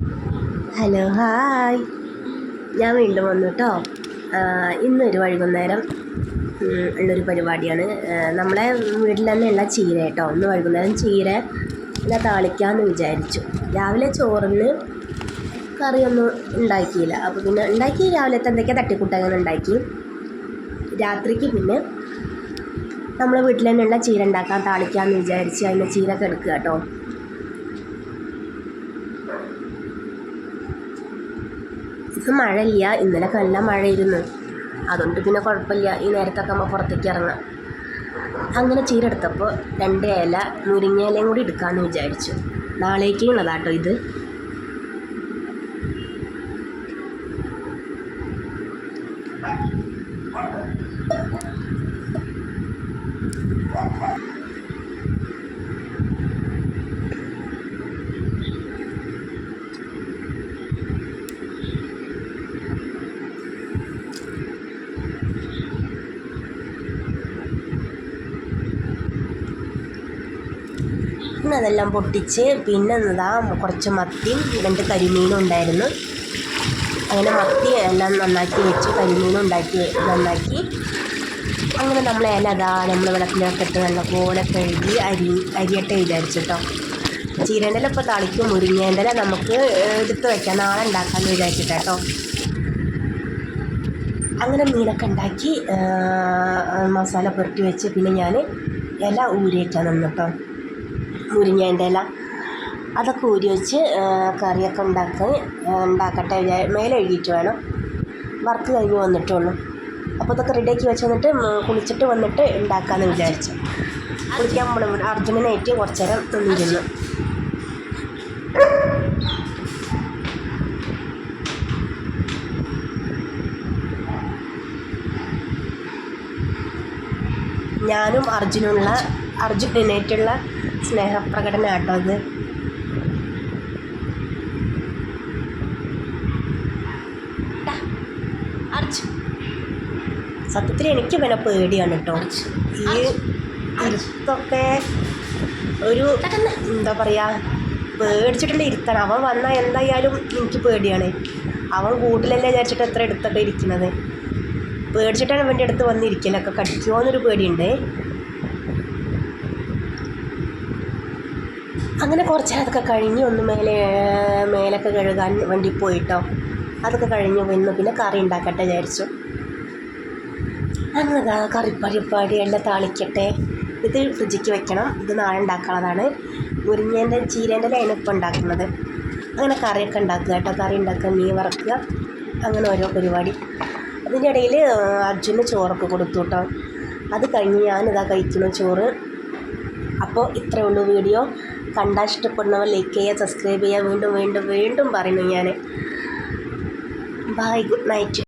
Hello hi. ഞാൻ വീണ്ടും വന്നു കേട്ടോ ഇന്നൊരു വൈകുന്നേരം ഉള്ളൊരു പരിപാടിയാണ്. നമ്മളെ വീട്ടിൽ തന്നെയുള്ള ചീര കേട്ടോ ഇന്ന് വൈകുന്നേരം ചീര ഇല്ല താളിക്കാമെന്ന് വിചാരിച്ചു. രാവിലെ ചോറിന് കറിയൊന്നും ഉണ്ടാക്കിയില്ല. അപ്പോൾ പിന്നെ ഉണ്ടാക്കി രാവിലത്തെ എന്തൊക്കെയാ തട്ടിക്കൂട്ടങ്ങനെ ഉണ്ടാക്കി. രാത്രിക്ക് പിന്നെ നമ്മളെ വീട്ടിൽ തന്നെയുള്ള ചീര ഉണ്ടാക്കാൻ താളിക്കാമെന്ന് വിചാരിച്ച് അതിന്റെ ചീര കെടുക്കുക കേട്ടോ ഇന്ന് മഴയില്ല. ഇന്നലെ നല്ല മഴയിരുന്നു അതുകൊണ്ട് പിന്നെ കുഴപ്പമില്ല. ഈ നേരത്തൊക്കെ നമ്മൾ പുറത്തേക്ക് ഇറങ്ങാം. അങ്ങനെ ചീര എടുത്തപ്പോൾ രണ്ട് ഇല മുരിങ്ങ ഇലയും കൂടി എടുക്കാമെന്ന് വിചാരിച്ചു. നാളേക്കുള്ളതാട്ടോ ഇത്. പിന്നെ അതെല്ലാം പൊട്ടിച്ച് പിന്നെ എന്നതാ കുറച്ച് മത്തിയും രണ്ട് കരിമീനും ഉണ്ടായിരുന്നു അങ്ങനെ മത്തി എല്ലാം നന്നാക്കി വെച്ച് കരിമീനും ഉണ്ടാക്കി നന്നാക്കി. അങ്ങനെ നമ്മൾ ഇല അതാ നമ്മൾ വെള്ളത്തിലൊക്കെ ഇട്ട് നല്ലപോലെ കഴുകി അരി അരിയട്ട വിചാരിച്ചു കേട്ടോ ചീരേന്റെ ഇപ്പോൾ തളിക്കും മുരിങ്ങേന്റെ നമുക്ക് എടുത്ത് വയ്ക്കാം നാളെ ഉണ്ടാക്കാമെന്ന് വിചാരിച്ചിട്ടോ അങ്ങനെ മീനൊക്കെ ഉണ്ടാക്കി മസാല പുരട്ടി വെച്ച് പിന്നെ ഞാൻ ഇല ഊരിയേക്കാൻ നിന്നിട്ടോ മുരിങ്ങേന്റെ ഇല അതൊക്കെ ഊരി വെച്ച് കറിയൊക്കെ ഉണ്ടാക്കി ഉണ്ടാക്കട്ടെ വിചാ- മേലെ എഴുതിയിട്ട് വേണം. വർക്ക് കഴിഞ്ഞ് വന്നിട്ടുള്ളൂ. അപ്പോൾ ഇതൊക്കെ റെഡിയാക്കി വെച്ച് വന്നിട്ട് കുളിച്ചിട്ട് വന്നിട്ട് ഉണ്ടാക്കാമെന്ന് വിചാരിച്ചു. കുളിക്കാൻ നമ്മൾ അർജുനനായിട്ട് കുറച്ച് നേരം നിന്നിരുന്നു. ഞാനും അർജുനുള്ള അർജുനനായിട്ടുള്ള സ്നേഹപ്രകടനം കേട്ടോ അർജു സത്യത്തിൽ എനിക്ക് പിന്നെ പേടിയാണ് കേട്ടോ ഈ ഇരുത്തൊക്കെ ഒരു എന്താ പറയുക പേടിച്ചിട്ടുള്ള ഇരുത്താണ്. അവൻ വന്നാൽ എന്തായാലും എനിക്ക് പേടിയാണ്. അവൻ കൂട്ടിലല്ലേ വിചാരിച്ചിട്ട് എത്ര എടുത്തിട്ട് ഇരിക്കുന്നത്. പേടിച്ചിട്ടാണ് അവന്റെ അടുത്ത് വന്നിരിക്കലൊക്കെ കടിക്കുമോ എന്നൊരു പേടിയുണ്ട്. അങ്ങനെ കുറച്ച് അതൊക്കെ കഴിഞ്ഞ് ഒന്ന് മേലെ മേലൊക്കെ കഴുകാൻ വേണ്ടി പോയിട്ടോ. അതൊക്കെ കഴിഞ്ഞ് വന്ന്. പിന്നെ കറി ഉണ്ടാക്കട്ടെ വിചാരിച്ചു. അങ്ങനെ കറി പരിപ്പാടി എല്ലാം താളിക്കട്ടെ. ഇത് ഫ്രിഡ്ജിക്ക് വെക്കണം. ഇത് നാളെ ഉണ്ടാക്കാനുള്ളതാണ്. മുരിങ്ങേന്റെ ചീരേന്റെ ലൈൻ ഇപ്പം ഉണ്ടാക്കുന്നത്. അങ്ങനെ കറിയൊക്കെ ഉണ്ടാക്കുക കേട്ടോ. കറി ഉണ്ടാക്കുക മീൻ വറക്കുക. അങ്ങനെ ഓരോ പരിപാടി. അതിന്റെ ഇടയിൽ അർജുന് ചോറൊക്കെ കൊടുത്തു കേട്ടോ. അത് കഴിഞ്ഞ് ഞാനിതാ കഴിക്കുന്നു ചോറ്. അപ്പോൾ ഇത്രയേ ഉള്ളൂ വീഡിയോ. കണ്ടാൽ ഇഷ്ടപ്പെടുന്നവർ ലൈക്ക് ചെയ്യുക സബ്സ്ക്രൈബ് ചെയ്യുക. വീണ്ടും വീണ്ടും വീണ്ടും പറയുന്നു ഞാൻ ബൈ ഗുഡ് നൈറ്റ്